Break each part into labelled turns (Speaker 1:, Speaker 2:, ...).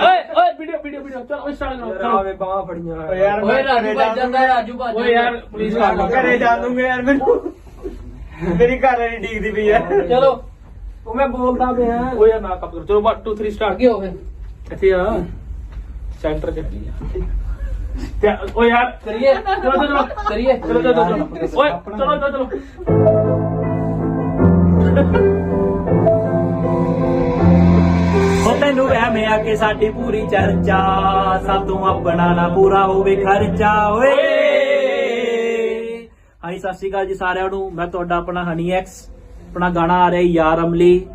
Speaker 1: ਓਏ ਓਏ video video video ਚਲੋ ਸਟਾਰਟ ਕਰੋ ਚਲੋ।
Speaker 2: ਆਵੇ ਬਾਹਾਂ ਫੜੀਆਂ।
Speaker 3: ਓ ਯਾਰ
Speaker 4: ਓਏ ਰਾਜੂ ਭੱਜ ਜਾਂਦਾ ਰਾਜੂ ਭੱਜ
Speaker 1: ਓਏ ਯਾਰ ਪਲੀਜ਼ ਕਰ ਲਓ
Speaker 3: ਘਰੇ ਜਾ ਦੂੰਗਾ ਯਾਰ ਮੈਨੂੰ। ਮੇਰੀ ਘਰ ਵਾਲੀ ਡੀਕਦੀ ਪਈ ਆ
Speaker 4: ਚਲੋ।
Speaker 3: ਉਹ ਮੈਂ ਬੋਲਦਾ ਪਿਆ।
Speaker 1: ਓਏ ਯਾਰ ਨਾ ਕੱਪ ਕਰੋ। ਚਲੋ 1 2 3 ਸਟਾਰਟ
Speaker 4: ਅੱਗੇ ਹੋ ਫਿਰ।
Speaker 1: ਇੱਥੇ ਆ। ਸੈਂਟਰ ਚ ਤੇ ਓਏ ਯਾਰ।
Speaker 4: ਕਰੀਏ।
Speaker 1: ਚਲੋ ਚਲੋ
Speaker 4: ਕਰੀਏ।
Speaker 1: ਚਲੋ ਚਲੋ ਚਲੋ। ਓਏ ਚਲੋ ਚਲੋ।
Speaker 2: ਤੈਨੂੰ ਵਹਿਮ ਆ ਕਿ ਸਾਡੀ ਪੂਰੀ ਚਰਚਾ ਸਭ ਤੋਂ ਆਪਣਾ ਨਾ ਪੂਰਾ ਹੋਵੇ ਖਰਚਾ ਓਏ। ਹਾਂਜੀ ਸਤਿ ਸ਼੍ਰੀ ਅਕਾਲ ਜੀ ਸਾਰਿਆਂ ਨੂੰ। ਮੈਂ ਤੁਹਾਡਾ ਆਪਣਾ ਹਨੀ ਐਕਸ ਆਪਣਾ ਗਾਣਾ ਆ ਰਿਹਾ ਯਾਰ ਅਮਲੀ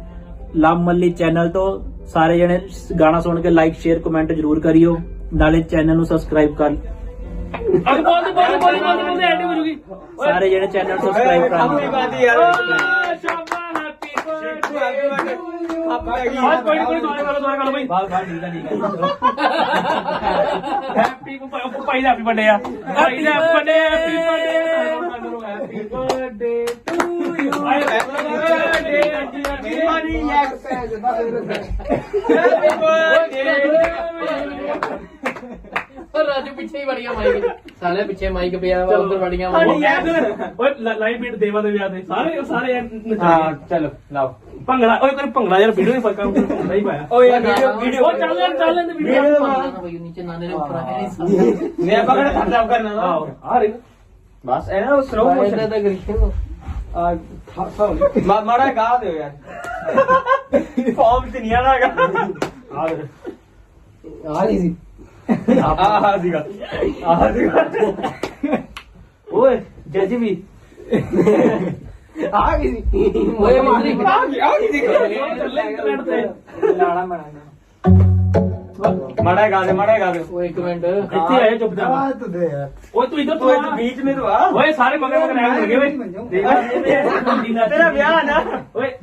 Speaker 2: ਲਮ ਮੱਲੀ ਚੈਨਲ ਤੋਂ। ਸਾਰੇ ਜਣੇ ਗਾਣਾ ਸੁਣ ਕੇ ਲਾਈਕ ਸ਼ੇਅਰ ਕਮੈਂਟ ਜਰੂਰ ਕਰਿਓ। ਨਾਲੇ ਚੈਨਲ ਨੂੰ ਸਬਸਕ੍ਰਾਈਬ ਕਰ।
Speaker 1: ਅੱਗੇ ਬੋਲ ਬੋਲ ਬੋਲ ਬੋਲ ਬੋਲ ਐਂਡ ਹੋ ਜੂਗੀ।
Speaker 2: ਸਾਰੇ ਜਣੇ ਚੈਨਲ ਸਬਸਕ੍ਰਾਈਬ ਕਰ
Speaker 3: ਬਾਤ ਯਾਰ
Speaker 1: ਓਏ ਸ਼ਾਬਾਸ਼ ਹੈਪੀ ਬਰਥਡੇ ਬਾਤ ਕੋਈ ਨੀ, ਕੋਈ ਨੀ, ਦੁਆਰਾ ਕਰੋ ਦੁਆਰਾ ਕਰੋ ਬਈ
Speaker 2: ਬਾਲ ਬਾਲ ਠੀਕ ਆ ਠੀਕ ਆ
Speaker 1: ਹੈਪੀ ਭਾਈ ਦਾ ਹੈਪੀ ਬਰਥਡੇ ਆ। ਭਾਈ ਦਾ happy birthday happy birthday happy birthday to you happy birthday
Speaker 4: ਓ ਰਾਜੂ ਪਿੱਛੇ ਹੀ ਵੜੀਆਂ ਮਾਈਕ ਸਾਲੇ ਪਿੱਛੇ ਮਾਈਕ ਪਿਆ ਵਾ ਉਧਰ ਵੜੀਆਂ ਵਾ
Speaker 1: ਓਏ ਲਾਈਵ ਬੀਟ ਦੇਵਾ ਦੇ ਵਿਆਹ ਦੇ ਸਾਰੇ ਸਾਰੇ
Speaker 3: ਹਾਂ ਚਲੋ ਲਾਓ।
Speaker 1: ਭੰਗੜਾ ਓਏ ਕੋਈ ਭੰਗੜਾ ਯਾਰ ਵੀਡੀਓ ਨਹੀਂ ਫਰਕਾ ਹੁੰਦਾ ਹੀ ਪਾਇਆ।
Speaker 3: ਓਏ ਯਾਰ ਵੀਡੀਓ ਵੀਡੀਓ
Speaker 1: ਉਹ ਚੱਲ ਲੈਣ ਚੱਲ ਲੈਣ ਵੀਡੀਓ
Speaker 4: ਵੀਡੀਓ ਨੀਚੇ ਨਾਨੇ ਨੇ ਉੱਪਰ ਹੈ। ਨਹੀਂ
Speaker 3: ਨੇ ਪਕੜ ਥੱਲੇ ਆਪ ਕਰਨਾ
Speaker 1: ਆਓ
Speaker 3: ਨਾ
Speaker 1: ਆ ਰਹੀ
Speaker 3: ਬਸ ਇਹ ਨਾ ਸਲੋ
Speaker 4: ਇਹਦਾ
Speaker 3: ਮੋਸ਼ਨ
Speaker 4: ਤਾਂ ਕਰੀਏ
Speaker 3: ਆ ਥਾ ਮਾੜਾ ਗਾ ਦਿਓ ਯਾਰ। ਫਾਰਮ ਚ ਨਹੀਂ ਆਣਾਗਾ
Speaker 1: ਆ
Speaker 4: ਆ ਨਹੀਂ ਸੀ।
Speaker 3: ਲਾਣਾ ਮੜਾਂਗਾ ਮੜਾ ਗਾ ਮੜਾ ਗਾ ਦੇ
Speaker 4: ਇੱਕ ਮਿੰਟ।
Speaker 1: ਇੱਥੇ ਆਏ ਚੁੱਪ ਜਾ
Speaker 3: ਬਾਤ ਦੇ ਯਾਰ
Speaker 1: ਓਏ ਤੂੰ ਇਧਰ
Speaker 3: ਤੂੰ ਬੀਚ ਮੇ ਤੂੰ ਆ।
Speaker 1: ਓਏ ਸਾਰੇ ਮਗਰ ਮਗਰ ਆਏ ਹੋਣਗੇ ਬਈ ਤੇਰਾ ਵਿਆਹ ਨਾ। ਨੱਚਦੀ
Speaker 3: तेरा ब्याह है ना
Speaker 1: ਓਏ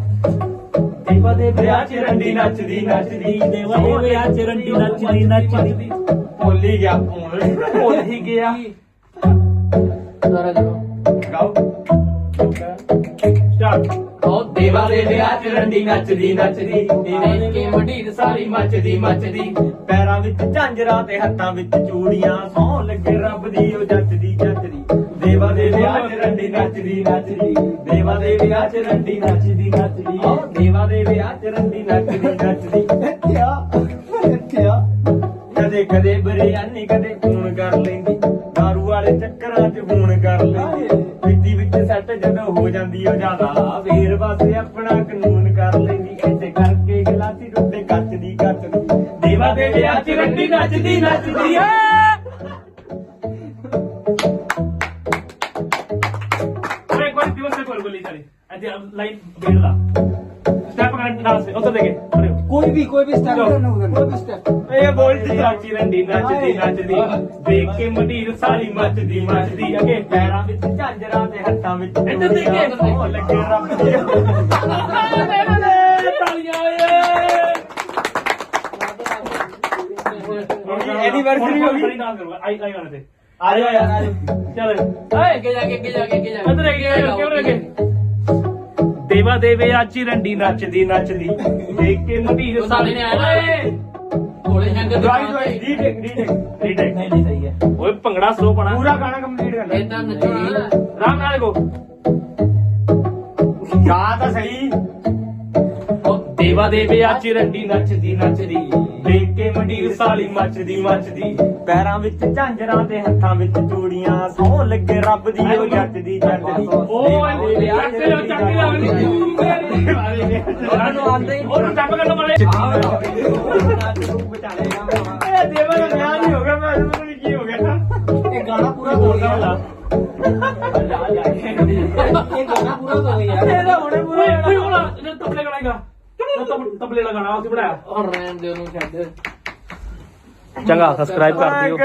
Speaker 1: ਦੇਵਾ ਦੇ
Speaker 3: ਵਿਆਹ 'ਚ ਰੰਡੀ ਨੱਚਦੀ ਨੱਚਦੀ।
Speaker 2: ਦੇਵਾ ਦੇ ਵਿਆਹ ਚ ਰੰਡੀ ਨੱਚਦੀ ਨੱਚਦੀ।
Speaker 3: ਭੁੱਲ ਹੀ ਗਿਆ ਹੁਣ
Speaker 1: ਭੁੱਲ ਹੀ ਗਿਆ।
Speaker 4: ਸਾਰਾ ਕਰੋ।
Speaker 3: ਗਾਓ।
Speaker 1: ਸਟਾਰਟ
Speaker 4: ਉਹ ਦੇਵਾ ਦੇ ਵਿਆਹ ਚ
Speaker 3: ਰੰਡੀ ਨੱਚਦੀ ਨੱਚਦੀ।
Speaker 4: ਦੇਖ ਕੇ ਮਢੀਰ ਸਾਰੀ
Speaker 3: ਮੱਚਦੀ ਮੱਚਦੀ। ਪੈਰਾਂ ਵਿੱਚ ਝਾਂਜਰਾਂ ਤੇ ਹੱਥਾਂ ਵਿੱਚ ਚੂੜੀਆਂ ਸੌ ਲੱਗੇ ਰੱਬ ਦੀ ਉਹ ਜੱਚਦੀ ਰੰਡੀ ਨੱਚਦੀ ਨੱਚਦੀ ਦੇਵਾ ਦੇ ਵਿਆਹ 'ਚ ਰੰਡੀ ਨੱਚਦੀ ਨੱਚਦੀ ਓ ਦੇਵਾ ਦੇ ਵਿਆਹ 'ਚ ਰੰਡੀ ਨੱਚਦੀ ਨੱਚਦੀ। ਕਦੇ ਕਦੇ ਬਰਿਆਨੀ ਕਦੇ ਫੋਨ ਕਰ ਲੈਂਦੀ ਦਾਰੂ ਵਾਲੇ ਚੱਕਰਾਂ 'ਚ ਫੋਨ ਕਰ ਲੈਂਦੀ। ਵਿੱਦੀ ਵਿੱਚ ਸੈੱਟ ਜਦੋਂ ਹੋ ਜਾਂਦੀ ਉਹ ਜ਼ਿਆਦਾ ਫੇਰ ਬਸ ਆਪਣਾ ਕਾਨੂੰਨ ਕਰ ਲੈਂਦੀ। ਐਸੇ ਕਰਕੇ ਗਲਾਸੀ ਟੁੱਟੇ ਕੱਚ ਦੀ ਕੱਚ ਦੀ ਦੇਵਾ ਦੇ ਵਿਆਹ 'ਚ ਰੰਡੀ ਨੱਚਦੀ ਨੱਚਦੀ। ਏ
Speaker 1: ਚਲੀ ਅੱਜ ਲਾਈਨ ਬੀਟ ਦਾ ਸਟੈਪ ਕਰਨ ਡਾਂਸ ਉਧਰ ਦੇਗੇ ਅਰੇ
Speaker 3: कोई भी कोई भी
Speaker 1: step करना
Speaker 3: कोई भी स्टेप ये बोलती
Speaker 1: ਨੱਚੀ ਰੰਡੀ ਨੱਚਦੀ ਨੱਚਦੀ ਦੇਖ ਕੇ ਮੰਡੀਰ ਸਾਰੀ ਮੱਚਦੀ ਮੱਚਦੀ ਅੱਗੇ
Speaker 3: ਪੈਰਾਂ ਵਿੱਚ ਝਾਂਜਰਾਂ ਤੇ ਹੱਥਾਂ ਵਿੱਚ
Speaker 1: ਇੱਧਰ ਦੇਖ ਕੇ।
Speaker 3: ਉਹ ਲੱਗੇ ਰੱਬ ਦੇ
Speaker 1: ਤਾਲੀਆਂ ਓਏ
Speaker 3: ਐਨੀਵਰਸਰੀ ਹੋ ਗਈ
Speaker 1: ਬੜੀ ਡਾਂਸ ਕਰੂਗਾ ਆਈ ਆਈ ਵਾਲੇ ਤੇ
Speaker 3: ਆ ਜਾ ਯਾਰ ਆ ਜਾ
Speaker 1: ਚੱਲ
Speaker 4: ਓਏ ਅੱਗੇ ਜਾ ਕੇ ਅੱਗੇ ਜਾ ਕੇ ਅੱਗੇ ਜਾ ਕੇ
Speaker 1: ਇੱਧਰ ਅੱਗੇ ਕਿਉਂ ਅੱਗੇ ਦੇਵਾ ਦੇਵੇ ਅੱਜ ਹੀ ਰੰਡੀ ਨੱਚਦੀ ਨੱਚਦੀ। ਦੇਖ ਕੇ ਮੰਡੀਰ
Speaker 4: ਉਹ ਸਾਲੇ ਨੇ ਆਇਆ
Speaker 1: ਓਏ!
Speaker 4: ਕੋਲੇ ਦੁਕਾਨ
Speaker 3: ਦਵਾਈ
Speaker 4: ਤੇ।
Speaker 3: ਰੀਟੇਕ ਰੀਟੇਕ
Speaker 1: ਰੀਟੇਕ
Speaker 2: ਨਹੀਂ ਨਹੀਂ ਸਹੀ ਹੈ।
Speaker 1: ਓਏ ਭੰਗੜਾ ਸਲੋ ਪਣਾ।
Speaker 3: ਪੂਰਾ ਗਾਣਾ ਕੰਪਲੀਟ ਕਰ ਲੈ।
Speaker 4: ਇਦਾਂ ਨੱਚਣਾ
Speaker 1: ਰਾਮ ਨਾਲ ਕੋ
Speaker 3: ਗਾ ਤਾਂ ਸਹੀ।
Speaker 1: ਉਹ ਦੇਵਾ ਦੇਵੇ ਅੱਜ ਰੰਡੀ ਨੱਚਦੀ ਨੱਚਦੀ। ਦੇਖ ਕੇ ਮੰਡੀਰ ਸਾਲੀ ਮੱਚਦੀ ਮੱਚਦੀ।
Speaker 3: ਪੈਰਾਂ ਵਿੱਚ ਝਾਂਜਰਾਂ ਤੇ ਹੱਥਾਂ ਵਿੱਚ ਚੂੜੀਆਂ। ਸੌ ਲੱਗੇ ਰੱਬ ਦੀ ਉਹ ਜੱਟਦੀ ਜੱਟਦੀ
Speaker 1: ਓਏ ਚੱਕ ਲੋ ਚੱਕ ਲੋ
Speaker 3: ਸਾਨੂੰ ਆਉਂਦੇ ਹੀ
Speaker 1: ਉਹਨੂੰ ਚੱਪ ਕਰਨ ਵਾਲੇ
Speaker 3: ਇਹ ਦੇਵਾ ਦਾ ਵਿਆਹ ਨਹੀਂ ਹੋ ਗਿਆ ਮੈਂ ਨਹੀਂ ਕੀ ਹੋ ਗਿਆ।
Speaker 2: ਇਹ ਗਾਣਾ ਪੂਰਾ ਹੋ ਗਿਆ।
Speaker 3: ਇਹ ਗਾਣਾ ਪੂਰਾ ਹੋ ਗਿਆ। ਯਾਰ ਇਹਦਾ ਹੁਣੇ ਪੂਰਾ
Speaker 1: ਓਏ
Speaker 3: ਹੋ
Speaker 1: ਓਏ
Speaker 3: ਜਾਣਾ
Speaker 1: ਤਬਲੇ ਗਾਣਾਗਾ ਤਬਲੇ ਦਾ ਗਾਣਾ ਅਸੀਂ ਬਣਾਇਆ।
Speaker 4: ਔਰ ਰਹਿਣ ਦੇ ਉਹਨੂੰ ਛੱਡ।
Speaker 1: ਚੰਗਾ ਸਬਸਕ੍ਰਾਈਬ ਕਰ ਦਿਓ।